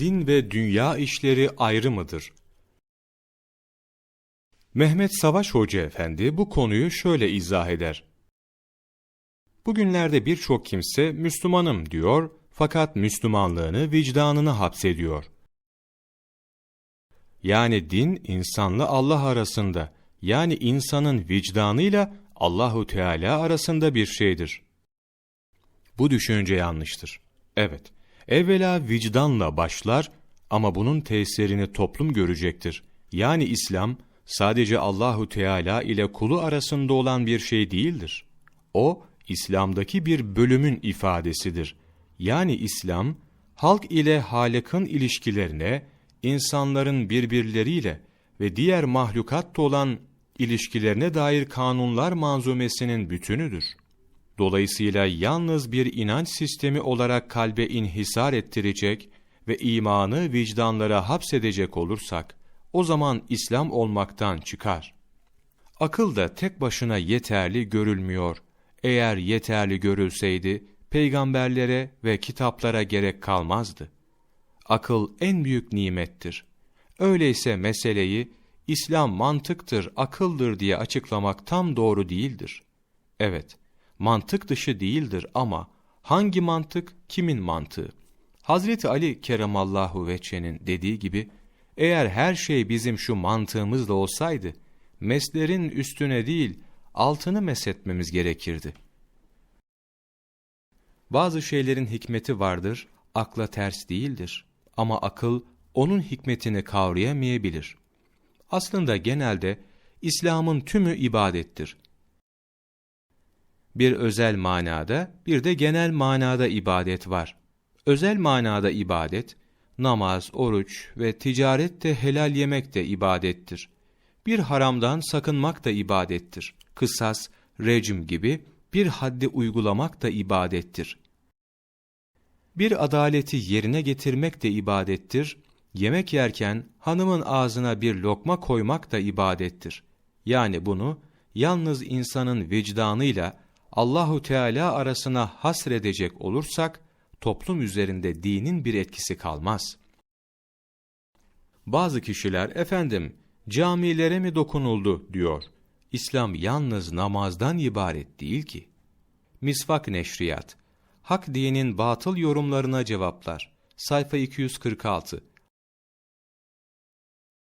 Din ve dünya işleri ayrı mıdır? Mehmet Savaş Hoca Efendi bu konuyu şöyle izah eder. Bugünlerde birçok kimse Müslümanım diyor fakat Müslümanlığını vicdanını hapsediyor. Yani din insanla Allah arasında, yani insanın vicdanıyla Allahu Teala arasında bir şeydir. Bu düşünce yanlıştır. Evet, evvela vicdanla başlar ama bunun tesirini toplum görecektir. Yani İslam sadece Allahu Teala ile kulu arasında olan bir şey değildir. O İslam'daki bir bölümün ifadesidir. Yani İslam halk ile Halık'ın ilişkilerine, insanların birbirleriyle ve diğer mahlukatla olan ilişkilerine dair kanunlar manzumesinin bütünüdür. Dolayısıyla yalnız bir inanç sistemi olarak kalbe inhisar ettirecek ve imanı vicdanlara hapsedecek olursak, o zaman İslam olmaktan çıkar. Akıl da tek başına yeterli görülmüyor. Eğer yeterli görülseydi, peygamberlere ve kitaplara gerek kalmazdı. Akıl en büyük nimettir. Öyleyse meseleyi, İslam mantıktır, akıldır diye açıklamak tam doğru değildir. Evet, mantık dışı değildir ama hangi mantık, kimin mantığı? Hazreti Ali Keremallahu Veçe'nin dediği gibi, eğer her şey bizim şu mantığımızla olsaydı, meslerin üstüne değil, altını mesetmemiz gerekirdi. Bazı şeylerin hikmeti vardır, akla ters değildir. Ama akıl, onun hikmetini kavrayamayabilir. Aslında genelde, İslam'ın tümü ibadettir. Bir özel manada, bir de genel manada ibadet var. Özel manada ibadet, namaz, oruç ve ticaret de helal yemek de ibadettir. Bir haramdan sakınmak da ibadettir. Kısas, recm gibi bir haddi uygulamak da ibadettir. Bir adaleti yerine getirmek de ibadettir. Yemek yerken hanımın ağzına bir lokma koymak da ibadettir. Yani bunu yalnız insanın vicdanıyla Allahu Teala arasına hasredecek olursak toplum üzerinde dinin bir etkisi kalmaz. Bazı kişiler efendim camilere mi dokunuldu diyor. İslam yalnız namazdan ibaret değil ki. Misvak Neşriyat Hak dinin batıl yorumlarına cevaplar. Sayfa 246